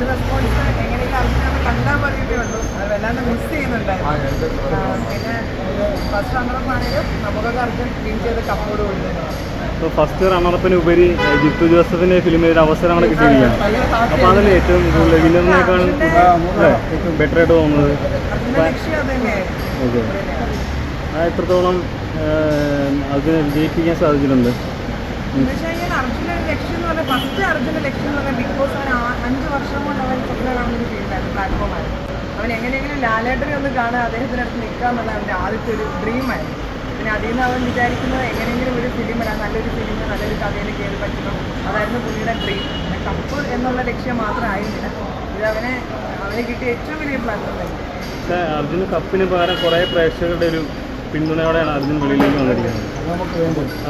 First response എങ്ങനെയെങ്കിലും അർജുനെ കണ്ടാൽ മതിയേ ഉള്ളൂ. വല്ലാണ്ട് മിസ് ചെയ്യുന്നുണ്ടായിരുന്നു. പിന്നെ ഫസ്റ്റ് റണ്ണറപ്പ് ആണെങ്കിലും നമുക്കൊക്കെ അർജുൻ ക്ലീൻ ചെയ്ത് കപ്പോട് ഇപ്പോൾ ഫസ്റ്റ് റണ്ണറപ്പിന് ഉപരി ജിത്തു ജോസഫിന്റെ ഫിലിമിൽ ഒരു അവസരമാണ് കിട്ടിയിരിക്കുകയാണ്. അപ്പോൾ അതിൽ ഏറ്റവും കൂടുതൽ വിന്നറിനേക്കാളും ബെറ്റർ ആയിട്ട് തോന്നുന്നത്. ഓക്കെ ആ എത്രത്തോളം അർജുന അതിനെ വിജയിപ്പിക്കാൻ സാധിച്ചിട്ടുണ്ട്? ഫസ്റ്റ് അർജുന ലക്ഷ്യം എന്ന് പറഞ്ഞാൽ ബിഗ് ബോസ് അവൻ ഫീൽഡായിരുന്നു പ്ലാറ്റ്ഫോം പ്ലാറ്റ്ഫോമായിരുന്നു അവൻ എങ്ങനെയെങ്കിലും ലാലേട്ടനെ ഒന്ന് കാണാൻ അദ്ദേഹത്തിന്റെ അടുത്ത് നിൽക്കുക എന്നുള്ള അവന്റെ ആദ്യത്തെ ഒരു ഡ്രീമായിരുന്നു പിന്നെ അതിൽ നിന്ന് അവൻ വിചാരിക്കുന്നത് എങ്ങനെയെങ്കിലും ഒരു ഫിലിം ഇടാൻ നല്ലൊരു ഫിലിം നല്ലൊരു കഥയിൽ കയറി പറ്റണം അതായിരുന്നു പുള്ളിയുടെ ഡ്രീം കപ്പ് എന്നുള്ള ലക്ഷ്യം മാത്രമായിരുന്നില്ല ഇത് അവനെ അവന് കിട്ടിയ ഏറ്റവും വലിയ പ്ലാറ്റ്ഫോം ആയിരുന്നു. അർജുന് കപ്പിന് പകരം കുറേ പ്രേക്ഷകരുടെ ഒരു പിന്തുണയോടെയാണ് അർജുൻ വെളിയിലേക്ക് വന്നിരിക്കുന്നത്.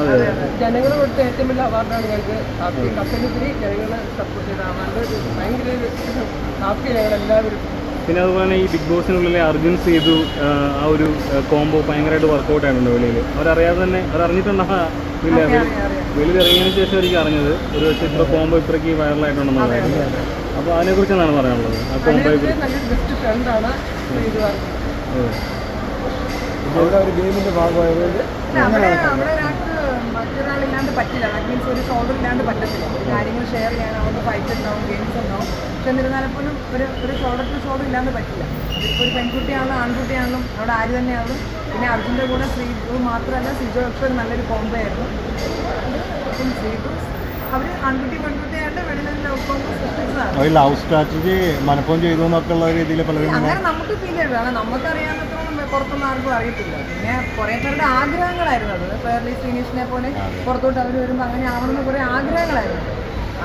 അതെ ജനങ്ങൾ കൊടുത്ത ഏറ്റവും വലിയ അവാർഡാണ് ഞങ്ങൾക്ക് ജനങ്ങൾ സപ്പോർട്ട് ചെയ്ത ഭയങ്കര ഒരു ഹാപ്പി ഞങ്ങൾ എല്ലാവരും. പിന്നെ അതുപോലെ തന്നെ ഈ ബിഗ് ബോസിനുള്ളിലെ അർജുൻ സേതു ആ ഒരു കോംബോ ഭയങ്കരമായിട്ട് വർക്കൗട്ട് ആയിട്ടുണ്ട് വെളിയിൽ. അവരറിയാതെ തന്നെ അവർ ഇല്ല വെളി- വെളിയിൽ ഇറങ്ങിയതിന് ശേഷം എനിക്ക് അറിഞ്ഞത്. ഒരു പക്ഷേ ഇപ്പോൾ കോംബോ ഇത്രയ്ക്ക് വൈറലായിട്ടുണ്ടെന്നുള്ളത് അപ്പോൾ അതിനെക്കുറിച്ച് എന്താണ് പറയാനുള്ളത്? ആ കോംബോയെ കുറിച്ച് അതെ ഒരു ഗെയിമിന്റെ ഭാഗമായതുകൊണ്ട് മറ്റൊരാളില്ലാണ്ട് പറ്റില്ല. മീൻസ് ഒരു ഷോൾഡർ ഇല്ലാണ്ട് പറ്റത്തില്ല. കാര്യങ്ങൾ ഷെയർ ചെയ്യാൻ അവർക്ക് ഫൈറ്റ് ഉണ്ടാവും ഗെയിംസ് ഉണ്ടാവും. പക്ഷെ എന്നിരുന്നാലും പോലും ഒരു ഒരു ഷോൾഡർ ടു ഷോൾഡർ ഇല്ലാണ്ട് പറ്റില്ല. ഒരു പെൺകുട്ടിയാണല്ലോ ആൺകുട്ടിയാണല്ലോ അവിടെ ആര് തന്നെയാണല്ലോ പിന്നെ അർജുന്റെ കൂടെ ശ്രീജു മാത്രമല്ല സിജോ ഒക്കെ നല്ലൊരു കോംബോ ആയിരുന്നു. ശ്രീജു ലവ് ഒരു സ്ട്രാറ്റജി മനഃപ്പം ചെയ്തു എന്നൊക്കെ ഉള്ള രീതിയിൽ പലരും അങ്ങനെ നമുക്ക് ഫീൽ ചെയ്തു. കാരണം നമുക്കറിയാവുന്നത്രയും പുറത്തൊന്നും ആർക്കും അറിയത്തില്ല. പിന്നെ കുറെ പേരുടെ ആഗ്രഹങ്ങളായിരുന്നു അത്. ഫെയർലി ശ്രീനീഷിനെ പോലെ പുറത്തോട്ട് അവർ വരുമ്പോൾ അങ്ങനെ ആവണമെന്ന് കുറെ ആഗ്രഹങ്ങളായിരുന്നു.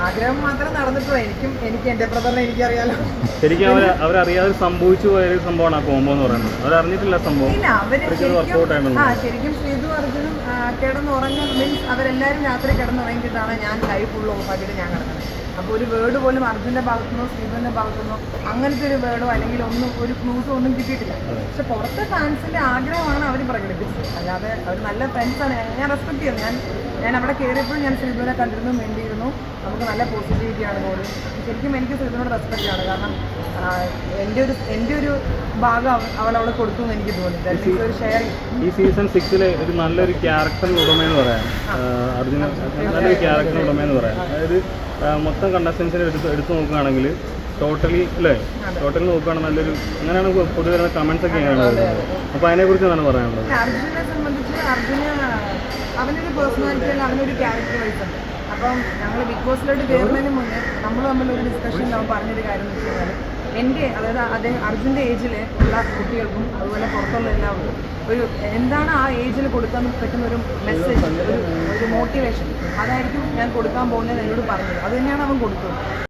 ആഗ്രഹം മാത്രം നടന്നിട്ടുള്ളൂ എനിക്കും എനിക്ക് എന്റെ ബ്രദറിനെ എനിക്കറിയാലോ. ശരിക്കും അവർ അവരറിയാതെ സംഭവിച്ചു പോയ ഒരു സംഭവമാണ് ആ കോംബോ എന്ന് പറയുന്നത്. അവരറിഞ്ഞിട്ടില്ല സംഭവം. ഇല്ല അവർ ശരിക്കും. ആ ശരിക്കും ശ്രീതു അർജുനും ആ, കിടന്നുറങ്ങുന്ന മീൻസ് അവരെല്ലാവരും രാത്രി കിടന്നുറങ്ങിയിട്ടാണ് ഞാൻ ലൈവ് ഫുൾ ഞാൻ കിടക്കുന്നത്. അപ്പോൾ ഒരു വേർഡ് പോലും അർജുന്റെ ഭാഗത്തുനിന്നോ ശ്രീധുവിന്റെ ഭാഗത്തുനിന്നോ അങ്ങനത്തെ ഒരു വേർഡോ അല്ലെങ്കിൽ ഒന്നും ഒരു ക്ലൂസോ ഒന്നും കിട്ടിയിട്ടില്ല. പക്ഷെ പുറത്തെ ഫാൻസിന്റെ ആഗ്രഹമാണ് അവർ പ്രകടിപ്പിച്ചത്. അല്ലാതെ അവർ നല്ല ഫ്രണ്ട്സാണ് ഞാൻ റെസ്പെക്ട് ചെയ്യുന്നു. ഞാൻ ഞാൻ അവിടെ കയറിയപ്പോൾ ഞാൻ ശ്രീധുവിനെ കണ്ടിരുന്നു വേണ്ടിയിരുന്നു നമുക്ക് നല്ല പോസിറ്റിവിറ്റിയാണ് തോന്നി ശരിക്കും എനിക്ക് ശ്രീധുവിനോട് റെസ്പെക്റ്റ് ആണ്. കാരണം എന്റെ ഒരു എന്റെ ഒരു ഭാഗം അവൾ അവൾ കൊടുത്തു എന്ന് എനിക്ക് തോന്നി ഒരു ഈ സീസൺ സിക്സിലെ ഒരു നല്ലൊരു ക്യാരക്ടർ ഉടമയെന്ന് പറയാം. അർജുന നല്ലൊരു ക്യാരക്ടർ ഉടമയെന്ന് പറയാം. അതായത് മൊത്തം കണ്ടസ്റ്റൻസിനെ എടുത്ത് എടുത്തു നോക്കുകയാണെങ്കിൽ ടോട്ടലി അല്ലേ ടോട്ടലി നോക്കുകയാണെങ്കിൽ നല്ലൊരു അങ്ങനെയാണ് പൊതുവെ കമൻസ് ഒക്കെ ആണ് അപ്പോൾ അതിനെക്കുറിച്ച് എന്താണ് പറയാനുള്ളത്? അർജുനെ സംബന്ധിച്ച് അർജുന് അവനൊരു പേഴ്സണാലിറ്റി അല്ല അവനൊരു ക്യാരക്ടർ വൈസ് ഉണ്ട്. അപ്പം ഞങ്ങൾ ബിഗ് ബോസിലോട്ട് കയറുന്നതിന് മുന്നേ നമ്മൾ തമ്മിലൊരു ഡിസ്കഷനിൽ അവൻ പറഞ്ഞൊരു കാര്യം എന്ന് വെച്ചാൽ എന്റെ അതായത് അദ്ദേഹം അർജുന്റെ ഏജിൽ ഉള്ള കുട്ടികൾക്കും അതുപോലെ പുറത്തുള്ള എല്ലാവർക്കും ഒരു എന്താണ് ആ ഏജിൽ കൊടുക്കാൻ പറ്റുന്ന ഒരു മെസ്സേജ് ഒരു ഒരു മോട്ടിവേഷൻ അതായിരിക്കും ഞാൻ കൊടുക്കാൻ പോകുന്നത് എന്നോട് പറഞ്ഞത്. അത് തന്നെയാണ് അവൻ കൊടുത്തത്.